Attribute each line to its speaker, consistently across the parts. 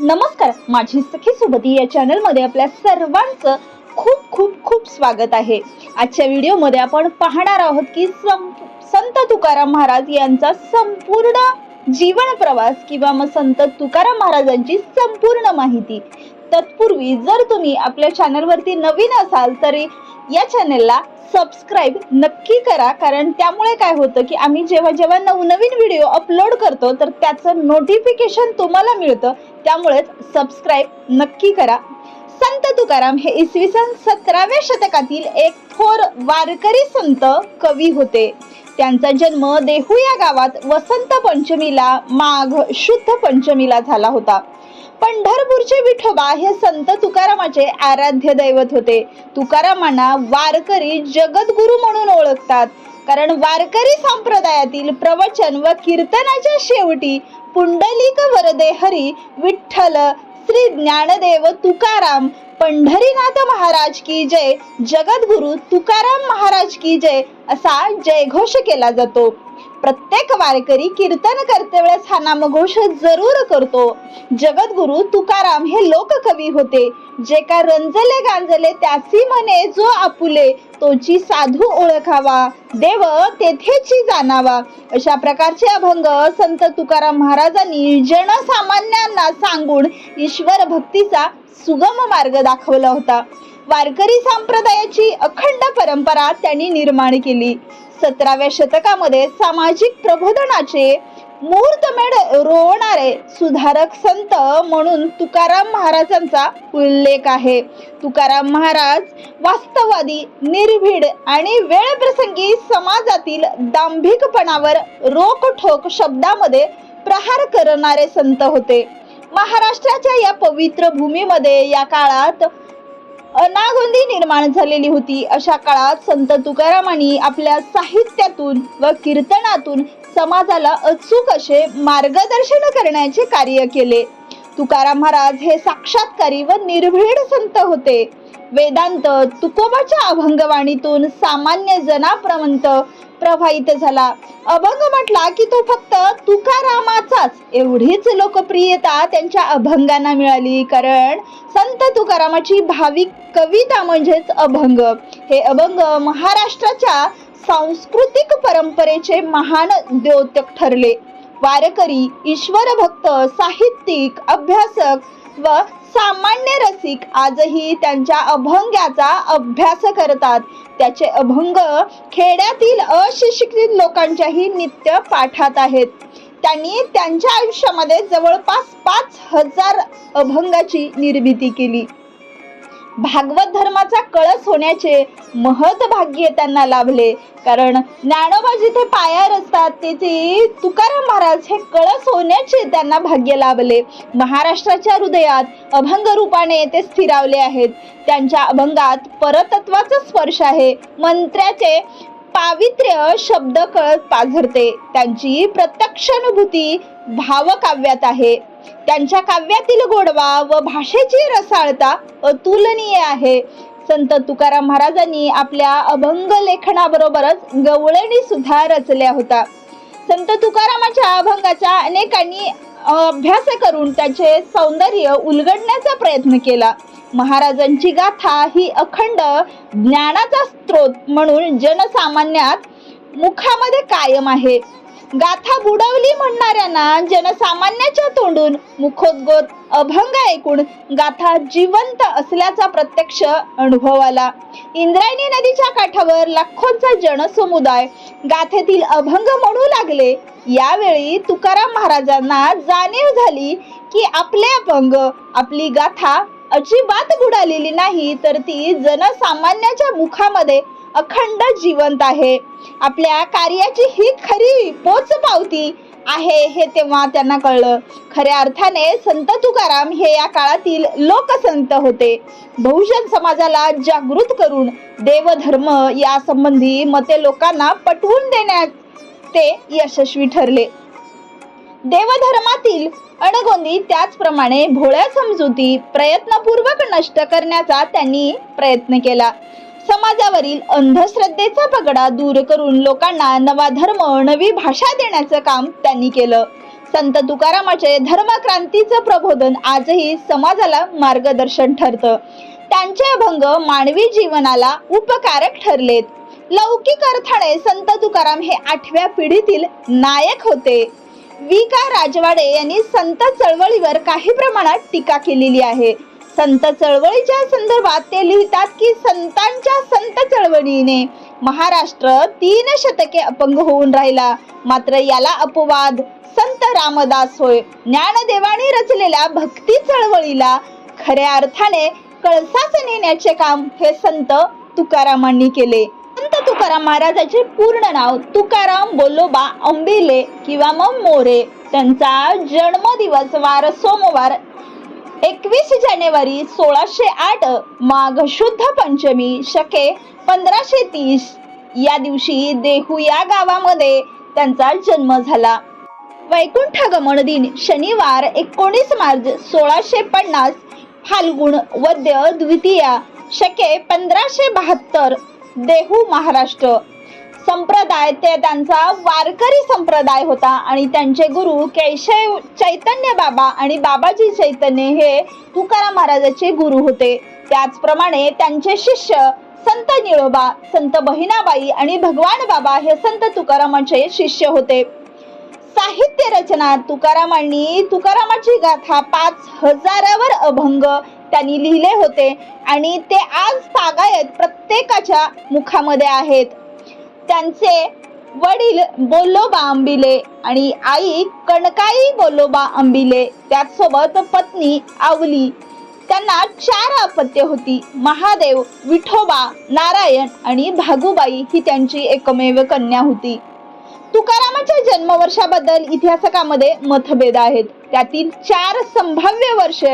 Speaker 1: नमस्कार माझी सखी सोबती या चॅनलमध्ये आपल्या सर्वांचं खूप खूप खूप स्वागत आहे. आजच्या व्हिडिओमध्ये आपण पाहणार आहोत की सं- संत तुकाराम महाराज यांचा संपूर्ण जीवन प्रवास किंवा मग संत तुकाराम महाराजांची संपूर्ण माहिती. तत्पूर्वी जर तुम्ही आपल्या चॅनलवरती नवीन असाल तरी या चॅनलला सबस्क्राईब नक्की करा. कारण त्यामुळे काय होतं की आम्ही जेव्हा जेव्हा नवनवीन व्हिडिओ अपलोड करतो तर त्याचं नोटिफिकेशन तुम्हाला मिळतं. त्यामुळेच सबस्क्राईब नक्की करा. संत तुकाराम हे इसवी सन सतराव्या शतकातील एक थोर वारकरी संत कवी होते. त्यांचा जन्म देहू या गावात वसंत पंचमीला माघ शुद्ध पंचमीला झाला होता. पंढरपूरचे विठोबा हे संत तुकारामाचे आराध्य दैवत होते. तुकारामांना वारकरी जगद्गुरु म्हणून ओळखतात. कारण वारकरी संप्रदायातील प्रवचन व कीर्तनाच्या शेवटी पुंडलिक वरदे हरी विठ्ठल श्री ज्ञानदेव तुकाराम पंढरीनाथ महाराज की जय जगद्गुरु तुकाराम महाराज की जय असा जयघोष केला जातो. प्रत्येक वारकरी कीर्तन करते वेळेस हा नामघोष जरूर करतो. जगद्गुरु तुकाराम हे लोककवी होते. जे का रंजले गांजले त्याची म्हणे जो आपुले तोची साधू ओळखावा. देव तेथेची जाणावा. अशा प्रकारचे अभंग संत तुकाराम महाराजांनी जनसामान्यांना सांगून ईश्वर भक्तीचा सुगम मार्ग दाखवला होता. वारकरी संप्रदायाची अखंड परंपरा त्यांनी निर्माण केली. सतराव्या शतकामध्ये सामाजिक प्रबोधनाचे मुहूर्तमेढ रोवणारे सुधारक संत म्हणून तुकाराम महाराजांचा उल्लेख आहे. तुकाराम महाराज वास्तववादी निर्भीड आणि वेळप्रसंगी समाजातील दांभिकपणावर रोकठोक शब्दामध्ये प्रहार करणारे संत होते. महाराष्ट्राच्या या पवित्र भूमीमध्ये या काळात अनागोंदी निर्माण झालेली होती. अशा काळात संत तुकारामांनी आपल्या साहित्यातून व कीर्तनातून समाजाला अचूक असे मार्गदर्शन करण्याचे कार्य केले. तुकाराम महाराज हे साक्षात्कारी व निर्भीड संत होते. वेदांत तुकोबाच्या अभंगवाणीतून सामान्य जनाप्रमंत प्रभावित झाला. अभंग म्हटला की तो फक्त तुकारामाचाच. एवढीच लोकप्रियता त्यांच्या अभंगांना मिळाली. कारण संत तुकारामाची भाविक कविता म्हणजेच अभंग. हे अभंग महाराष्ट्राच्या सांस्कृतिक परंपरेचे महान द्योतक ठरले. वारकरी ईश्वर भक्त साहित्यिक अभ्यासक व सामान्य रसिक आजही त्यांच्या अभंगाचा अभ्यास करतात. त्याचे अभंग खेड्यातील अशिक्षित लोकांच्याही नित्य पाठात आहेत. त्यांनी त्यांच्या आयुष्यामध्ये जवळपास पाच हजार अभंगाची निर्मिती केली. भागवत धर्माचा कळस होण्याचे महत भाग्य त्यांना लाभले. कारण ज्ञानोबा जिथे पायार असतात तेथे तुकाराम महाराज हे कळस होण्याचे त्यांना भाग्य लाभले. महाराष्ट्राच्या हृदयात अभंग रूपाने ते स्थिरावले आहेत. त्यांच्या अभंगात परतत्वाचा स्पर्श आहे. मंत्र्याचे पावित्र्य शब्द कळत पाझरते. त्यांची प्रत्यक्ष अनुभूती भावकाव्यात आहे. त्यांच्या काव्यातील गोडवा व भाषेची रसाळता अतुलनीय आहे. संत तुकाराम महाराजांनी आपल्या अभंग लेखनाबरोबरच गवळणी सुद्धा रचल्या होता संत तुकारामाच्या अभंगाचा अनेकांनी अभ्यास करून त्याचे सौंदर्य उलगडण्याचा प्रयत्न केला. महाराजांची गाथा ही अखंड ज्ञानाचा स्रोत म्हणून जनसामान्यात मुखामध्ये कायम आहे. गाथा बुडवली म्हणणाऱ्यांना जनसामान्याच्या तोंडून मुखोद्गोत अभंग ऐकून गाथा जिवंत असल्याचा प्रत्यक्ष अनुभव आला. इंद्रायणी नदीच्या काठावर लाखोंचा जनसमुदाय गाथेतील अभंग म्हणू लागले. यावेळी तुकाराम महाराजांना जाणीव झाली की आपले अभंग आपली गाथा अजिबात बुडालेली नाही तर ती जनसामान्याच्या मुखामध्ये अखंड जिवंत आहे. आपल्या कार्याची ही खरी पोच पावती आहे हे तेव्हा त्यांना कळलं. खऱ्या अर्थाने संत तुकाराम हे या काळातील लोकसंत होते. बहुजन समाजाला जागृत करून देवधर्म या संबंधी मते लोकांना पटवून देण्यात ते यशस्वी ठरले. देवधर्मातील अणगोंदी त्याचप्रमाणे भोळ्या समजुती प्रयत्नपूर्वक नष्ट करण्याचा त्यांनी प्रयत्न केला. समाजावरील अंधश्रद्धेचा पगडा दूर करून लोकांना नवा धर्म नवी भाषा देण्याचं काम त्यांनी केलं. संत तुकारामाचे धर्मक्रांतीचं प्रबोधन आजही समाजाला मार्गदर्शन ठरतं. त्यांचे अभंग मानवी जीवनाला उपकारक ठरलेत. लौकिक अर्थाने संत तुकाराम हे आठव्या पिढीतील नायक होते. वी का. राजवाडे यांनी संत चळवळीवर काही प्रमाणात टीका केलेली आहे. संत चळवळीच्या संदर्भात ते लिहितात की संतांच्या संत चळवळीने महाराष्ट्र तीन शतके अपंग होऊन राहिला. मात्र याला अपवाद संत रामदास होय. ज्ञानदेवाने रचलेल्या भक्ती चळवळीला खऱ्या अर्थाने कळसाच नेण्याचे काम हे संत तुकारामांनी केले. संत तुकाराम महाराजाचे पूर्ण नाव तुकाराम बोलोबा अंबिले किंवा मग मोरे. त्यांचा जन्मदिवस वार सोमवार एकवीस जानेवारी सोळाशे आठ माघ शुद्ध पंचमी शके पंधराशे तीस. या दिवशी देहू या गावामध्ये त्यांचा जन्म झाला. वैकुंठगमन दिन शनिवार एकोणीस मार्च सोळाशे पन्नास. फाल्गुण वद्य द्वितीया शके पंधराशे बहात्तर. देहू महाराष्ट्र. संप्रदाय ते त्यांचा वारकरी संप्रदाय होता. आणि त्यांचे गुरु केशव चैतन्य बाबा आणि बाबाजी चैतन्य हे तुकाराम महाराजाचे गुरु होते. त्याचप्रमाणे त्यांचे शिष्य संत निळोबा संत बहिणाबाई आणि भगवान बाबा हे संत तुकारामाचे शिष्य होते. साहित्य रचना तुकारामांनी तुकारामाची गाथा पाच हजारावर अभंग त्यांनी लिहिले होते. आणि ते आज तागायत प्रत्येकाच्या मुखामध्ये आहेत. त्यांचे वडील बोलोबा आंबिले आणि आई कणकाई बोलोबा आंबिले त्याचसोबत पत्नी आवली. त्यांना चार अपत्य होती. महादेव विठोबा नारायण आणि भागुबाई ही त्यांची एकमेव कन्या होती. तुकारामाच्या जन्मवर्षाबद्दल इतिहासकामध्ये मतभेद आहेत. त्यातील चार संभाव्य वर्ष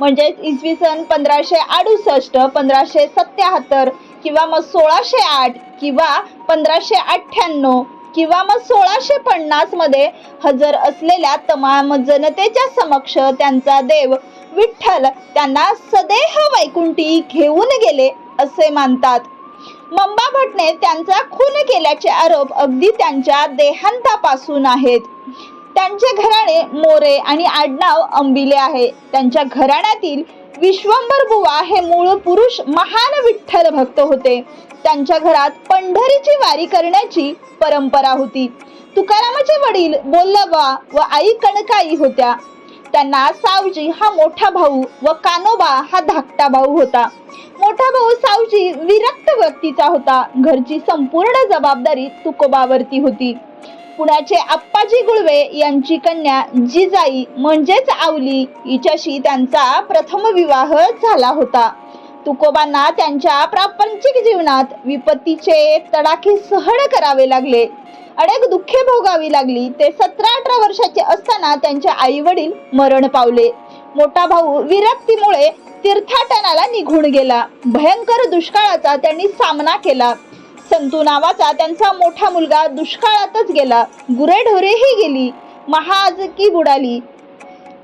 Speaker 1: म्हणजेच इसवी सन पंधराशे अडुसष्ट पंधराशे सत्याहत्तर किंवा मग सोळाशे आठ किंवा पंधराशे अठ्ठ्याण्णव किंवा मग सोळाशे पन्नासमध्ये हजर असलेल्या तमाम जनतेच्या समक्ष त्यांचा देव विठ्ठल त्यांना सदेह वैकुंठी घेऊन गेले असे मानतात. मंबा भटने त्यांचा खून केल्याचे आरोप अगदी त्यांच्या देहांतापासून आहेत. त्यांचे घराणे मोरे आणि आडनाव अंबिले आहे. त्यांच्या घराण्यातील विश्वंभर बुवा हे मूळ पुरुष महान विठ्ठल भक्त होते. त्यांच्या घरात पंढरीची वारी करण्याची परंपरा होती. तुकारामाचे वडील बोल्लबा व आई कणकाई होत्या. त्यांना सावजी हा मोठा भाऊ व कानोबा हा धाकटा भाऊ होता. मोठा भाऊ सावजी विरक्त व्यक्तीचा होता. घरची संपूर्ण जबाबदारी तुकोबावरती होती. पुण्याचे आप्पाजी गुळवे यांची कन्या जिजाई म्हणजेच आवली हिच्याशी त्यांचा प्रथम विवाह झाला होता. तुकोबांना त्यांच्या प्रापंचिक जीवनात विपत्तीचे तडाखे सहन करावे लागले. अनेक दुःखे भोगावी लागली. ते सतरा अठरा वर्षाचे असताना त्यांचे आई वडील मरण पावले. मोठा भाऊ विरक्तीमुळे तीर्थाटनाला निघून गेला. भयंकर दुष्काळाचा त्यांनी सामना केला. संतू नावाचा त्यांचा मोठा मुलगा दुष्काळातच गेला. गुरेढोरेही गेली. महाजकी बुडाली.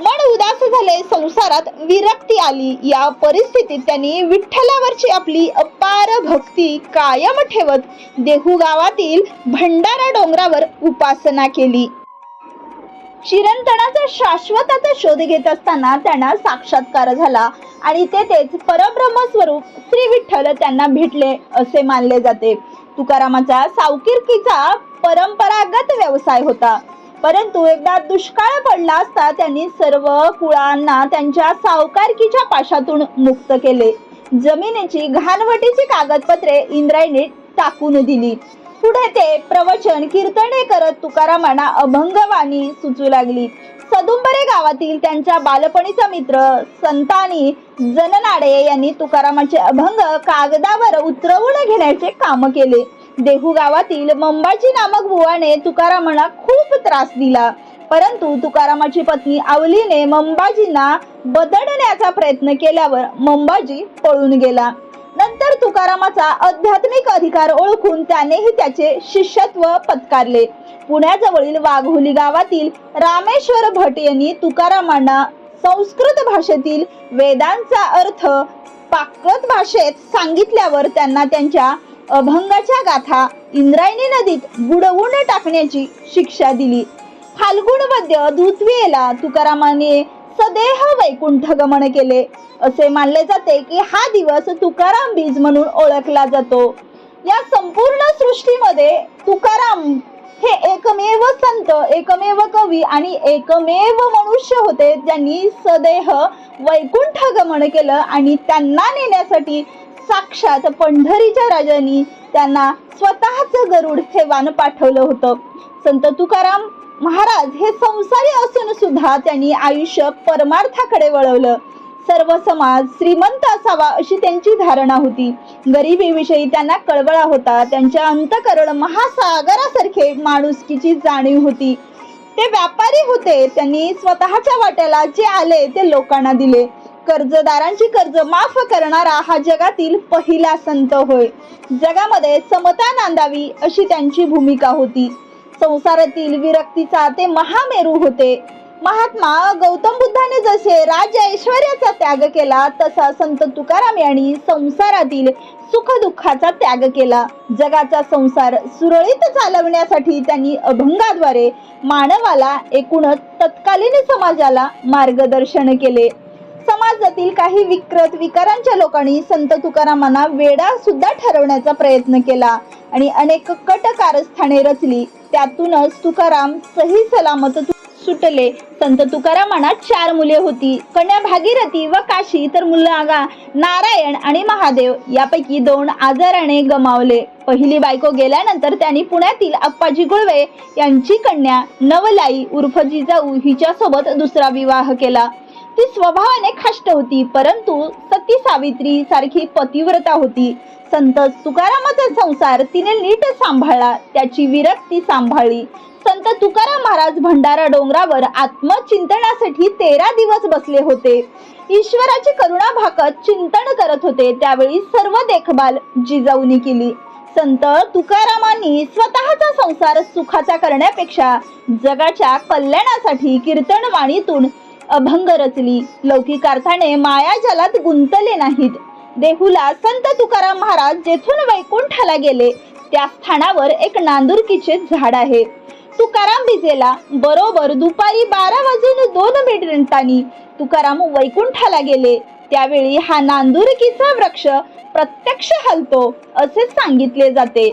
Speaker 1: मन उदास झाले. संसारात विरक्ती आली. या परिस्थितीत त्यांनी विठ्ठलावरची आपली अपार भक्ती कायम ठेवत देहू गावातील भंडारा डोंगरावर उपासना केली. चिरंतनाचा शाश्वताचा शोध घेत असताना त्यांना साक्षात्कार झाला. आणि तेथेच परब्रह्म स्वरूप श्री विठ्ठल त्यांना भेटले असे मानले जाते. तुकारामाचा सावकिरकीचा परंपरागत व्यवसाय होता. परंतु एकदा दुष्काळ पडला असता त्यांनी सर्व कुळांना त्यांच्या सावकारकीच्या पाशातून मुक्त केले. जमिनीची घाणवटीची कागदपत्रे इंद्रायणी टाकून दिली. पुढे ते प्रवचन कीर्तने करत तुकारामांना अभंगवाणी सुचू लागली. सदुंबरे गावातील त्यांच्या बालपणीचा मित्र संतानी जननाडे यांनी तुकारामाचे अभंग कागदावर उतरवून घेण्याचे काम केले. देहू गावातील मंबाजी नामक बुवाने तुकारामांना खूप त्रास दिला. परंतु तुकारामाची पत्नी आवलीने मंबाजींना बदडण्याचा प्रयत्न केल्यावर मंबाजी पळून गेला. नंतर तुकारामाचा आध्यात्मिक अधिकार ओळखून त्यानेही त्याचे शिष्यत्व पत्कारले. पुण्याजवळील वाघोली गावातील रामेश्वर भट यांनी तुकारामांना संस्कृत भाषेतील वेदांचा अर्थ प्राकृत भाषेत सांगितल्यावर त्यांना त्यांच्या अभंगाच्या गाथा इंद्रायणी नदीत बुडवून टाकण्याची शिक्षा दिली. फाल्गुण वद्य धुतवेला तुकारामाने सदेह वैकुंठ गमन केले. असे मानले जाते की हा दिवस तुकाराम बीज म्हणून ओळखला जातो. या संपूर्ण सृष्टीमध्ये तुकाराम हे एकमेव संत एकमेव कवी आणि एकमेव मनुष्य होते. ज्यांनी सदेह वैकुंठ गमन केलं आणि त्यांना नेण्यासाठी साक्षात पंढरीच्या राजांनी त्यांना स्वतःच गरुड हे वान पाठवलं होतं. संत तुकाराम महाराज हे संसारी असून सुद्धा त्यांनी आयुष्य परमार्थाकडे वळवलं. सर्व समाज श्रीमंत असावा अशी त्यांची धारणा होती. गरिबीविषयी त्यांना कळवळा होता. त्यांच्या अंतकरण महासागरासारखे माणुसकीची जाणीव होती. ते व्यापारी होते. त्यांनी स्वतःच्या वाट्याला जे आले ते लोकांना दिले. कर्जदारांची कर्ज माफ करणारा हा जगातील पहिला संत होय. जगामध्ये समता नांदावी अशी त्यांची भूमिका होती. संसारातील विरक्तीचा ते महामेरू होते. महात्मा गौतम बुद्धाने जसे राज्य ऐश्वर्याचा त्याग केला तसा संत तुकाराम यांनी संसारातील सुख दुःखाचा त्याग केला. जगाचा संसार सुरळीत चालवण्यासाठी त्यांनी अभंगाद्वारे मानवाला एकूणच तत्कालीन समाजाला मार्गदर्शन केले. समाजातील काही विकृत विकारांच्या लोकांनी संत तुकारामांना वेडा सुद्धा ठरवण्याचा प्रयत्न केला आणि अनेक कट कारस्थाने रचली. त्यातूनच तुकाराम सही सलामत सुटले. संत तुकारामांना चार मुले होती. कन्या भागीरथी व काशी तर मुलगा नारायण आणि महादेव यापैकी दोन आजाराने गमावले. पहिली बायको गेल्यानंतर त्यांनी पुण्यातील अप्पाजी गुळवे यांची कन्या नवलाई उर्फ जिजाऊ हिच्यासोबत दुसरा विवाह केला. ती स्वभावाने खाष्ट होती परंतु सती सावित्री सारखी पतिव्रता होती. संत तुकारामाचा संसार तिने नीट सांभाळला त्याची विरक्ती सांभाळली. संत तुकाराम महाराज भंडारा डोंगरावर आत्मचिंतनासाठी तेरा दिवस बसले होते. ईश्वराची करुणा भाकत चिंतन करत होते त्यावेळी सर्व देखभाल जिजाऊनी केली. संत तुकारामांनी स्वतःचा संसार सुखाचा करण्यापेक्षा जगाच्या कल्याणासाठी कीर्तनवाणीतून अभंग रचली. लौकिक अर्थाने मायाजालात गुंतले नाहीत. देहूला संत तुकाराम महाराज जेथून वैकुंठाला गेले त्या स्थानावर एक नांदुरकीचे झाड आहे. तुकाराम बिजेला बरोबर दुपारी बारा वाजून दोन मिनिटांनी तुकाराम वैकुंठाला गेले. त्यावेळी हा नांदुरकीचा वृक्ष प्रत्यक्ष हलतो असे सांगितले जाते.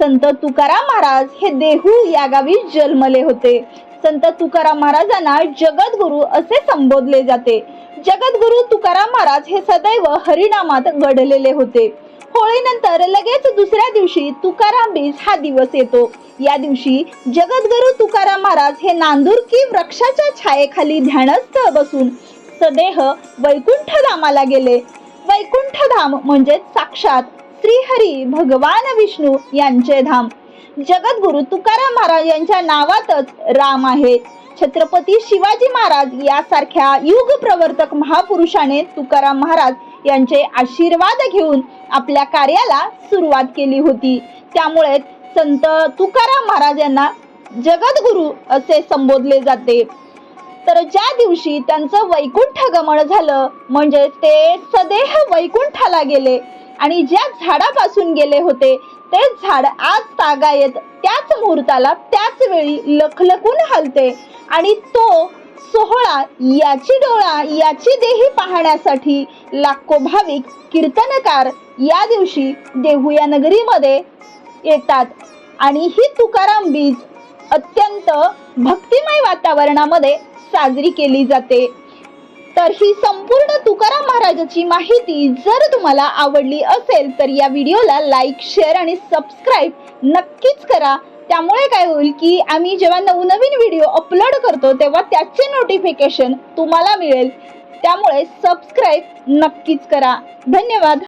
Speaker 1: संत तुकाराम महाराज हे देहू या गावी जन्मले होते. संत तुकाराम महाराजांना जगद्गुरु असे संबोधले जाते. जगद्गुरु तुकाराम महाराज हे सदैव हरिनामात घडलेले होते. होळीनंतर लगेच दुसऱ्या दिवशी तुकाराम बीज हा दिवस येतो. या दिवशी जगद्गुरु तुकाराम महाराज हे नांदुरकी वृक्षाच्या छायेखाली ध्यानस्थ बसून सदेह वैकुंठ धामाला गेले. वैकुंठ धाम म्हणजे साक्षात श्रीहरी भगवान विष्णू यांचे धाम. जगद्गुरु तुकाराम महाराज यांच्या नावातच राम आहे छत्रपती शिवाजी महाराज यासारख्या युग प्रवर्तक महापुरुषाने तुकाराम महाराज यांचे आशीर्वाद घेऊन आपल्या कार्याला सुरुवात केली होती. त्यामुळे संत तुकाराम महाराज यांना जगद्गुरु असे संबोधले जाते. तर ज्या दिवशी त्यांचं वैकुंठ गमन झालं म्हणजे ते सदेह वैकुंठाला गेले आणि ज्या झाडापासून गेले होते ते झाड आज तागायत त्याच मुहूर्ताला त्याच वेळी लखलखून हलते. आणि तो सोहळा याची डोळा याची देही पाहण्यासाठी लाखो भाविक कीर्तनकार या दिवशी देहुया नगरीमध्ये येतात. आणि ही तुकाराम बीज अत्यंत भक्तिमय वातावरणामध्ये साजरी केली जाते. तर ही संपूर्ण तुकाराम महाराजाची माहिती जर तुम्हाला आवडली असेल तर या व्हिडिओला लाईक शेअर आणि सबस्क्राईब नक्कीच करा. त्यामुळे काय होईल की आम्ही जेव्हा नवनवीन व्हिडिओ अपलोड करतो तेव्हा त्याचे नोटिफिकेशन तुम्हाला मिळेल. त्यामुळे सबस्क्राईब नक्कीच करा. धन्यवाद.